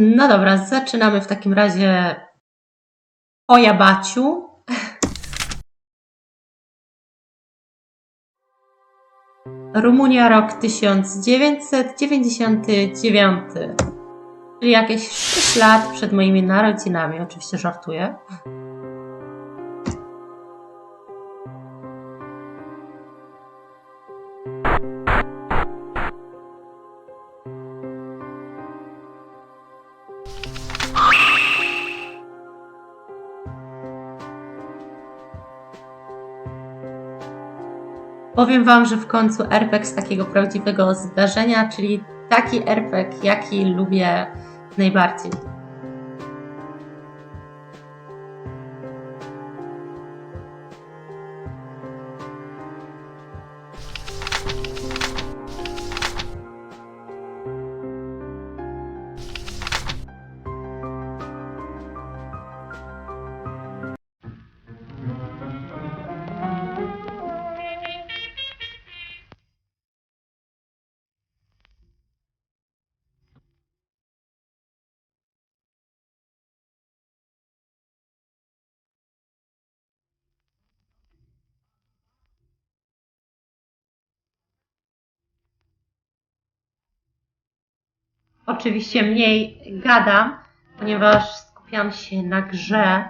No dobra, zaczynamy w takim razie o Jabaciu. Rumunia, rok 1999. Czyli jakieś 6 lat przed moimi narodzinami. Oczywiście żartuję. Powiem Wam, że w końcu RPG z takiego prawdziwego zdarzenia, czyli taki RPG, jaki lubię najbardziej. Oczywiście mniej gadam, ponieważ skupiam się na grze,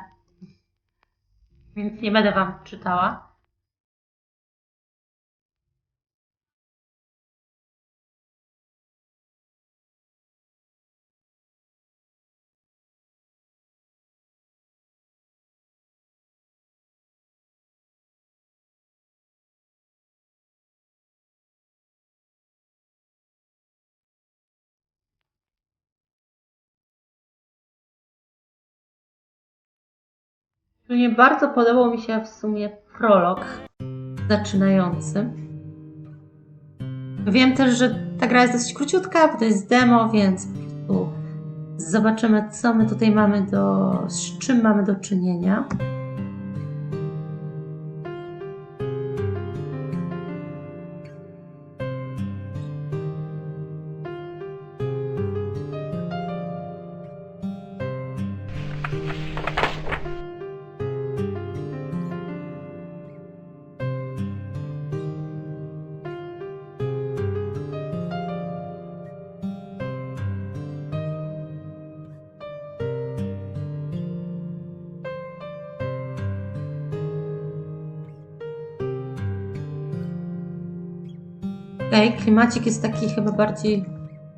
więc nie będę Wam czytała. Nie bardzo podobał mi się w sumie prolog zaczynający. Wiem też, że ta gra jest dosyć króciutka, bo to jest demo, więc zobaczymy, co my tutaj mamy do. z czym mamy do czynienia. Okej, klimacik jest taki chyba bardziej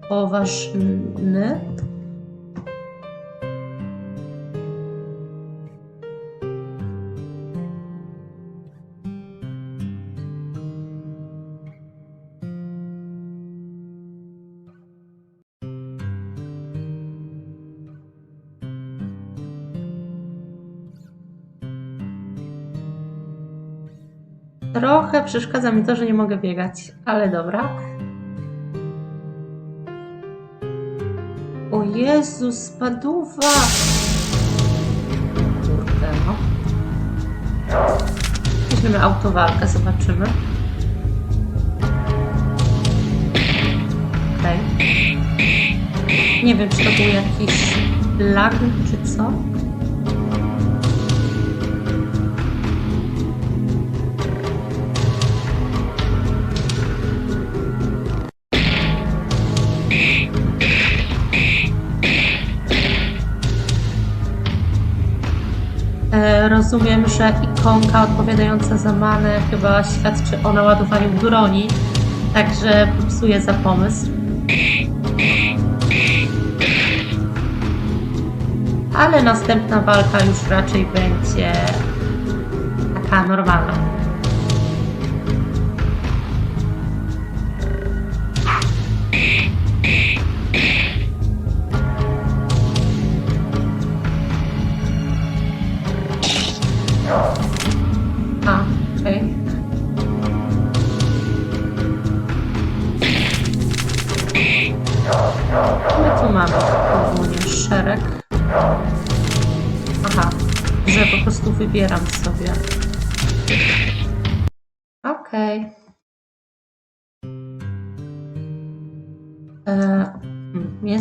poważny. Trochę przeszkadza mi to, że nie mogę biegać, ale dobra. O Jezus, spaduwa! Kurde, no. Weźmiemy autowalkę, zobaczymy. Okej. Nie wiem, czy to był jakiś lag, czy co. Rozumiem, że ikonka odpowiadająca za manę chyba świadczy o naładowaniu broni, także popsuje za pomysł. Ale następna walka już raczej będzie taka normalna.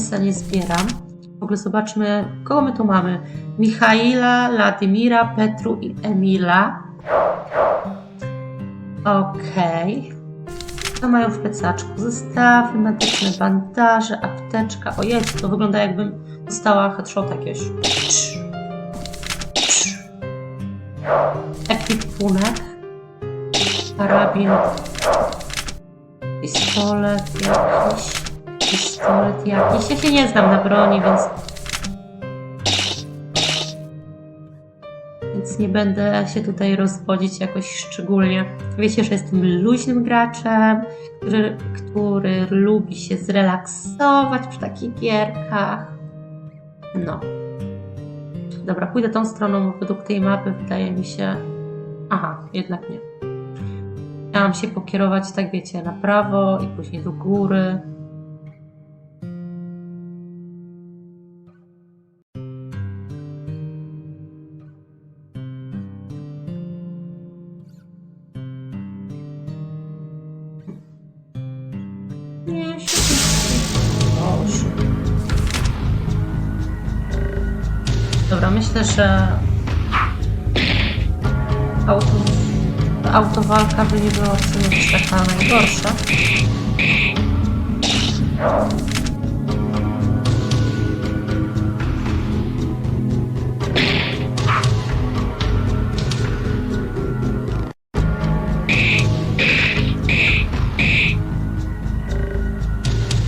E, hmm, nie zbieram. W ogóle zobaczmy, kogo my tu mamy. Michaila, Ladimira, Petru i Emila. Okej. Co mają w plecaczku? Zestawy medyczne, bandaże, apteczka. Ojej, to wygląda jakbym dostała headshot jakiegoś. Ekwipunek. Karabin. Pistolet jakiś. Pistolet jakiś. Ja się nie znam na broni, więc... Więc nie będę się tutaj rozwodzić jakoś szczególnie. Wiecie, że jestem luźnym graczem, który, który lubi się zrelaksować przy takich gierkach. No. Dobra, pójdę tą stroną, bo według tej mapy wydaje mi się... Aha, jednak nie. Chciałam się pokierować, tak wiecie, na prawo i później do góry. Że auto, autowalka by nie była w sumie taka najgorsza.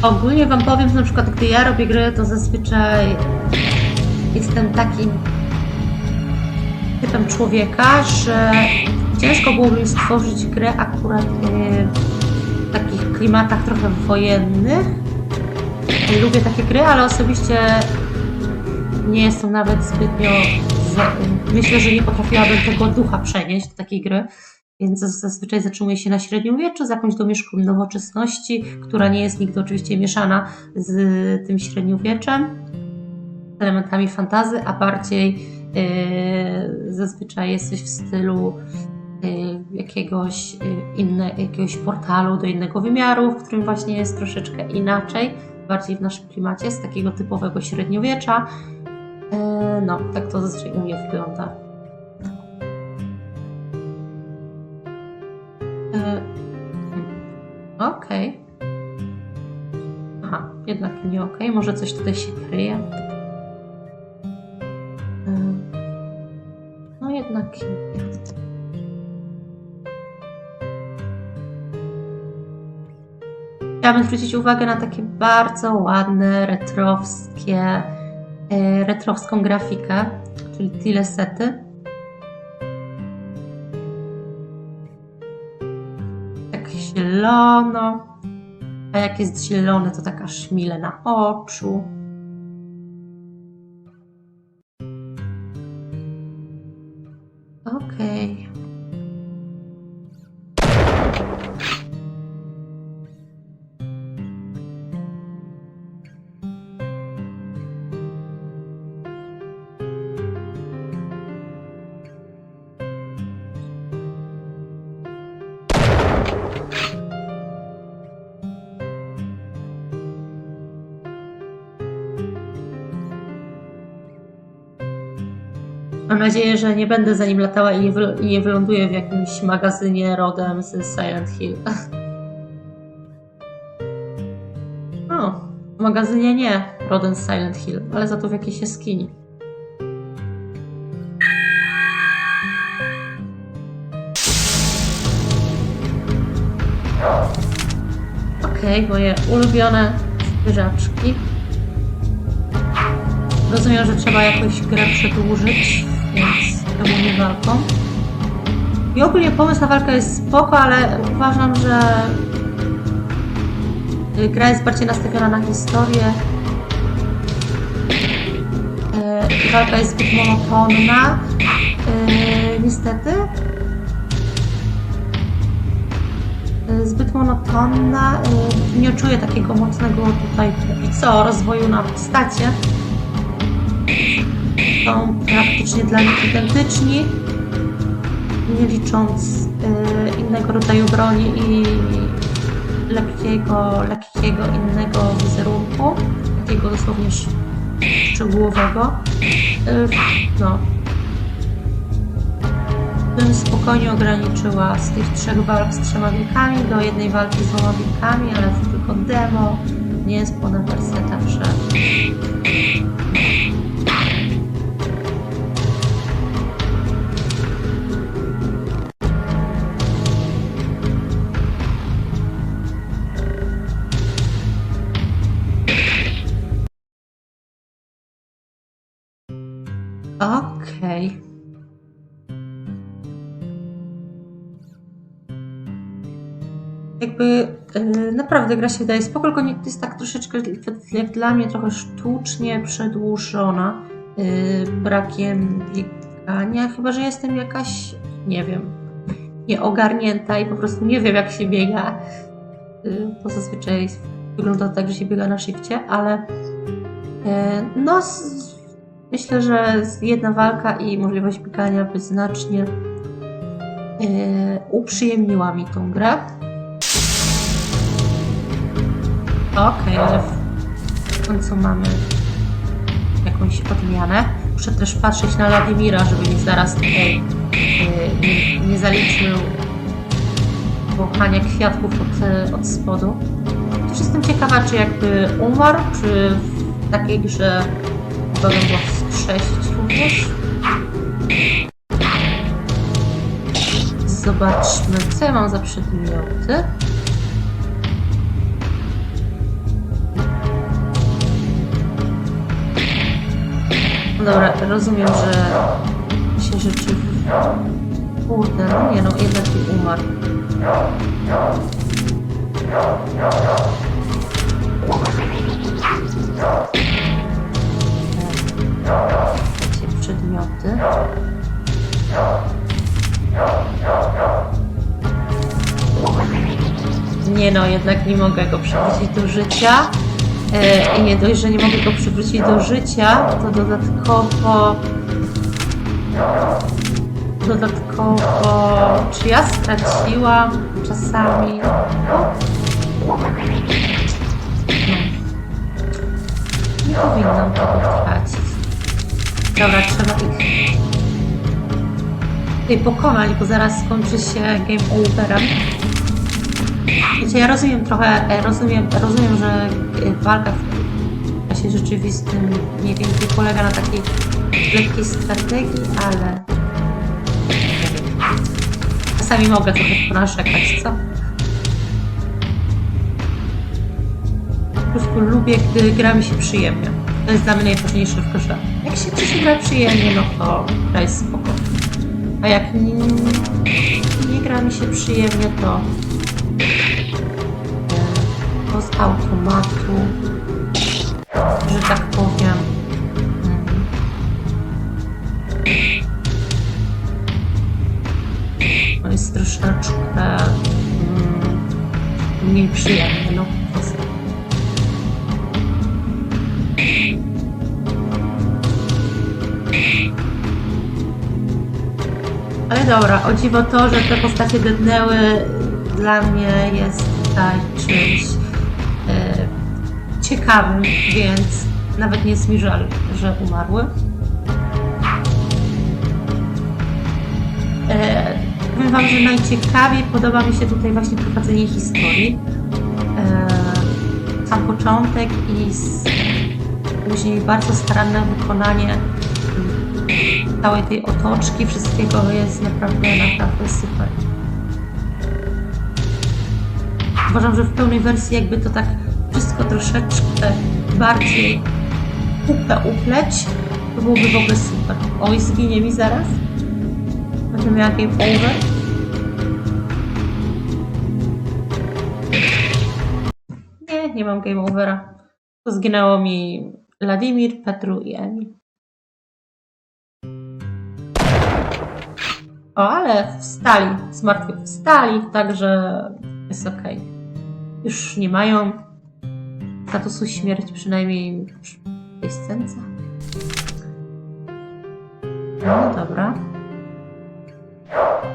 Ogólnie wam powiem, że na przykład gdy ja robię gry, to zazwyczaj jestem takim typem człowieka, że ciężko byłoby mi stworzyć grę akurat e, w takich klimatach trochę wojennych. Lubię takie gry, ale osobiście nie jestem nawet zbytnio. Myślę, że nie potrafiłabym tego ducha przenieść do takiej gry. Więc zaz- zazwyczaj zatrzymuję się na średniowieczu z jakąś domieszką nowoczesności, która nie jest nigdy oczywiście mieszana z tym średniowieczem, z elementami fantazy, a bardziej zazwyczaj jest coś w stylu yy, jakiegoś, yy, inne, jakiegoś portalu do innego wymiaru, w którym właśnie jest troszeczkę inaczej, bardziej w naszym klimacie, z takiego typowego średniowiecza. No, tak to zazwyczaj u mnie wygląda. E, Okej. Aha, jednak nie okej. Może coś tutaj się kryje. Chciałabym zwrócić uwagę na takie bardzo ładne, retrowskie, e, retrowską grafikę, czyli tilesety. tak zielono. A jak jest zielone, to taka szmile na oczu. Okej. Mam nadzieję, że nie będę za nim latała i nie, wyląduję w jakimś magazynie rodem z Silent Hill. O, w magazynie nie rodem z Silent Hill, ale za to w jakiejś jaskini. Okej, moje ulubione zwierzaczki. Rozumiem, że trzeba jakoś grę przedłużyć, czemu nie walką. I ogólnie pomysł na walkę jest spoko, ale uważam, że y, gra jest bardziej nastawiona na historię. Y, Walka jest zbyt monotonna. y, Niestety. Zbyt monotonna. Nie czuję takiego mocnego tutaj co rozwoju na postacie są praktycznie dla nich identyczni, nie licząc y, innego rodzaju broni i lekkiego, lekkiego innego wizerunku, takiego dosłownie sz- szczegółowego. Y, No. Bym spokojnie ograniczyła z tych trzech walk z trzema wilkami do jednej walki z dwoma wilkami, ale to tylko demo, nie jest pełna wersja, także Okej. Jakby e, naprawdę gra się wydaje spoko, tylko nie, jest tak troszeczkę jak dla mnie trochę sztucznie przedłużona e, brakiem biegania, chyba że jestem jakaś, nie wiem, nieogarnięta i po prostu nie wiem jak się biega. E, Bo zazwyczaj wygląda tak, że się biega na szybcie, ale no Myślę, że jedna walka i możliwość biegania by znacznie yy, uprzyjemniła mi tą grę. Okej, okay, ale w końcu mamy jakąś odmianę. Muszę też patrzeć na Wladimira, żeby mi zaraz tutaj yy, nie, nie zaliczył wąchania kwiatków od, e, od spodu. Też jestem ciekawa, czy jakby umarł, czy w takiej grze to by 6 również. Zobaczmy, co ja mam za przedmioty. No dobra, rozumiem, że się rzeczy... w... Kurde, no nie no, jednak umarł. No, jednak nie mogę go przywrócić do życia. E, I nie dość, że nie mogę go przywrócić do życia, to dodatkowo. Dodatkowo. Czy ja straciłam czasami. Nie powinnam tego tracić. Dobra, trzeba ich tutaj pokonać, bo zaraz skończy się game overem. Wiecie, ja rozumiem trochę, e, rozumiem, rozumiem, że e, walka w czasie rzeczywistym mniej polega na takiej lekkiej strategii, ale czasami mogę trochę ponarzekać, co? Po prostu lubię, gdy gra mi się przyjemnie. To jest dla mnie najważniejsze w grze. Jak się się gra przyjemnie, no to gra jest spoko. A jak nie, nie gra mi się przyjemnie, to to z automatu, że tak powiem. To jest troszeczkę mm, mniej przyjemne, no po. Ale dobra, o dziwo to, że te postacie dednęły dla mnie jest tutaj czymś ciekawym, więc nawet nie jest mi żal, że umarły. E, powiem Wam, że najciekawiej podoba mi się tutaj właśnie prowadzenie historii. E, sam początek i s- później bardzo staranne wykonanie całej tej otoczki, wszystkiego jest naprawdę, naprawdę super. Uważam, że w pełnej wersji jakby to tak wszystko troszeczkę bardziej kupę upleć, to byłoby w ogóle super. Oj, zginie mi zaraz. Będę miała game over. Nie, nie mam game overa. To zginęło mi Wladimir, Petru i Emil. O, ale wstali, z martwych wstali, także jest okej. Już nie mają statusu śmierci, przynajmniej w tej scence. No dobra.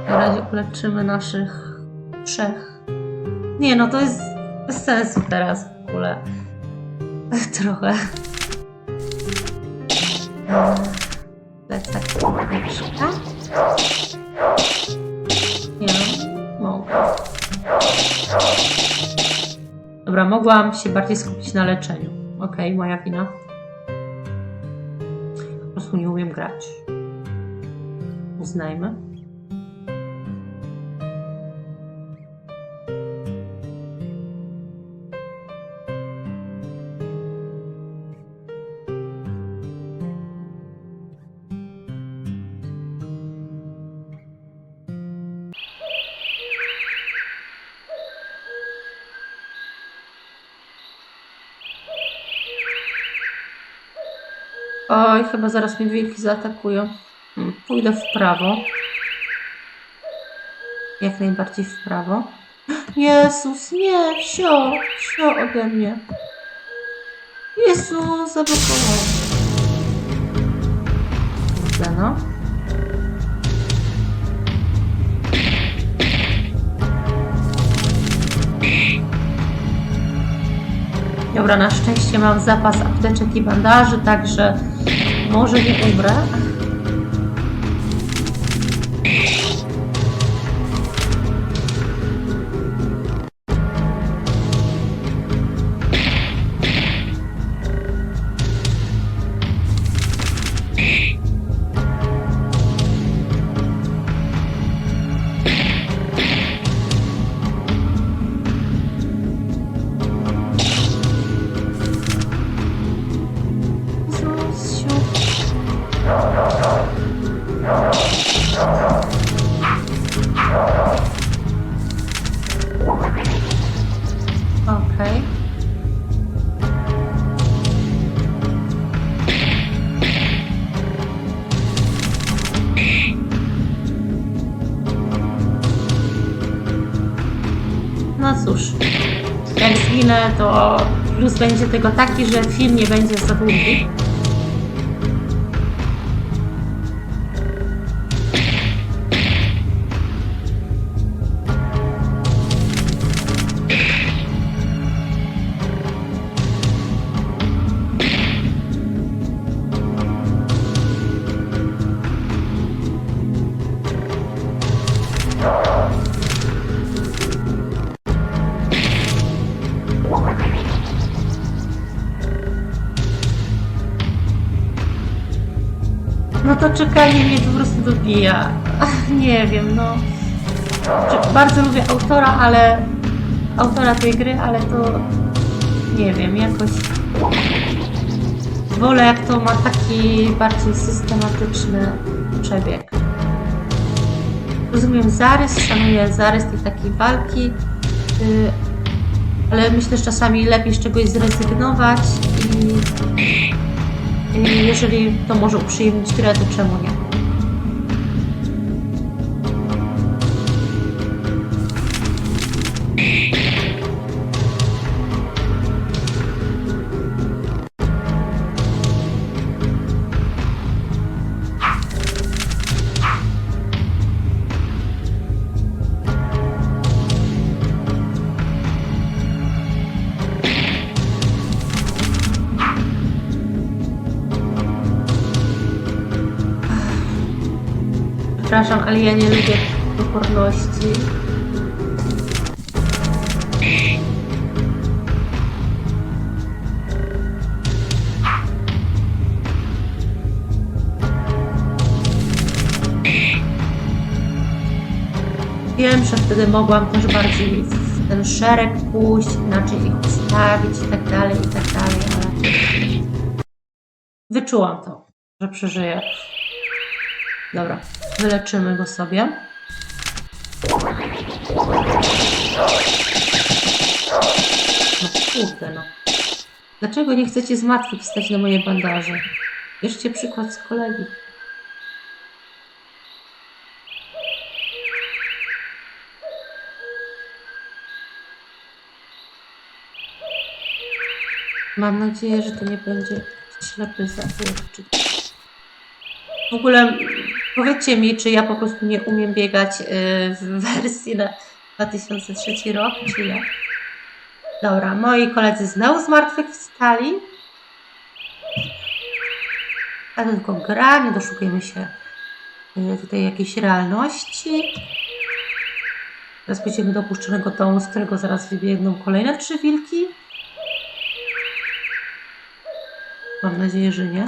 Na razie uleczymy naszych trzech. Nie no, to jest bez sensu teraz w ogóle. Trochę. Mogłam się bardziej skupić na leczeniu. Okej, moja wina. Po prostu nie umiem grać. Uznajmy. Oj, chyba zaraz mnie wilki zaatakują. Hmm, Pójdę w prawo. Jak najbardziej w prawo. Jezus, nie, sio, sio ode mnie. Jezu, zablokował. Dobrze, no. Dobra, na szczęście mam zapas apteczek i bandaży, także może nie umrę. No cóż, jak zginę, to plus będzie tego taki, że film nie będzie za długi. Czekanie mnie po prostu dobija. Nie wiem, no. Bardzo lubię autora, ale. autora tej gry, ale to. Nie wiem, jakoś. Wolę jak to ma taki bardziej systematyczny przebieg. Rozumiem zarys, szanuję zarys tej takiej walki, yy, ale myślę, że czasami lepiej z czegoś zrezygnować i jeżeli to może uprzyjemnić grę, to czemu nie? Przepraszam, ale ja nie lubię toporności. Wiem, że wtedy mogłam też bardziej w ten szereg pójść, inaczej ich ustawić i tak dalej, i tak dalej, ale wyczułam to, że przeżyję. Dobra, wyleczymy go sobie. No kurde no. Dlaczego nie chcecie zmartwychwstać na moje bandaże? Bierzcie przykład z kolegi. Mam nadzieję, że to nie będzie ślepy zawód. Czy... W ogóle powiedzcie mi, czy ja po prostu nie umiem biegać y, w wersji na 2003 rok, czy jak? Dobra, moi koledzy znowu zmartwychwstali. A to tylko gra, nie doszukujemy się y, tutaj jakiejś realności. Teraz pójdziemy do opuszczonego domu, z którego zaraz wybiegną kolejne trzy wilki. Mam nadzieję, że nie.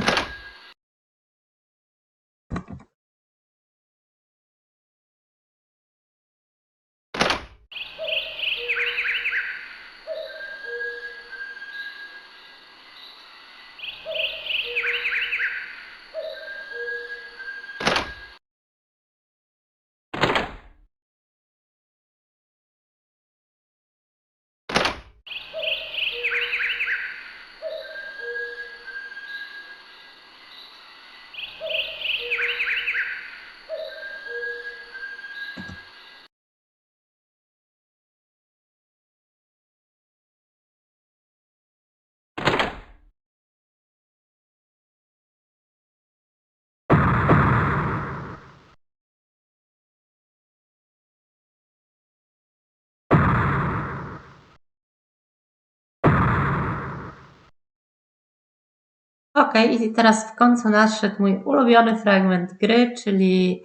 Okej, i teraz w końcu nadszedł mój ulubiony fragment gry, czyli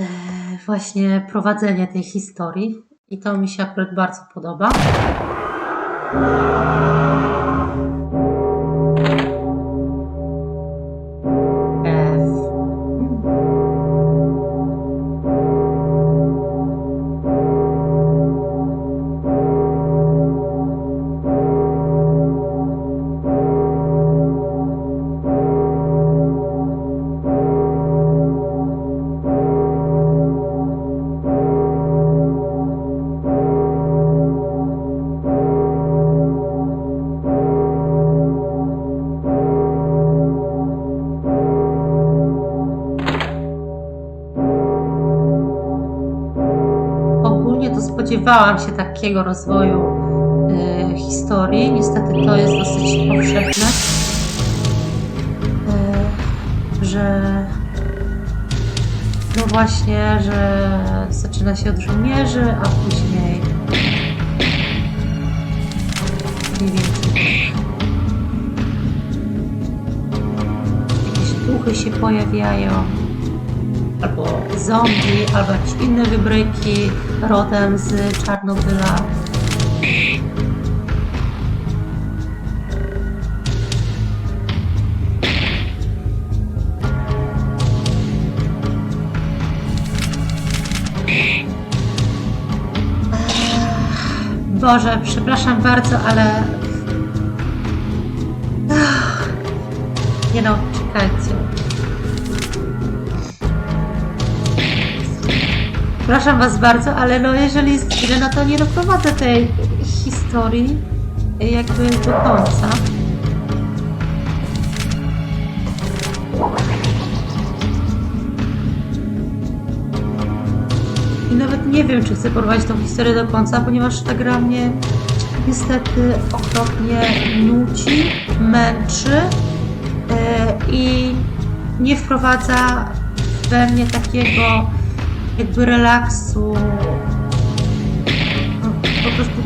e, właśnie prowadzenie tej historii. I to mi się akurat bardzo podoba. Spodziewałam się takiego rozwoju e, historii. Niestety to jest dosyć powszechne, e, że no właśnie, że zaczyna się od żołnierzy, a później mniej więcej jakieś duchy się pojawiają albo zombie, albo jakieś inne wybryki rodem z Czarnobyla. Boże, przepraszam bardzo, ale... Nie no, czekajcie. Przepraszam Was bardzo, ale no jeżeli jest chwilę, no to nie doprowadzę tej historii jakby do końca. I nawet nie wiem, czy chcę prowadzić tą historię do końca, ponieważ ta gra mnie niestety okropnie nuci, męczy e, i nie wprowadza we mnie takiego jakby relaksu. Po prostu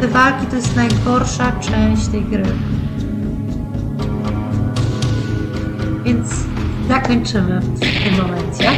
te walki to jest najgorsza część tej gry. Więc zakończymy w tym momencie.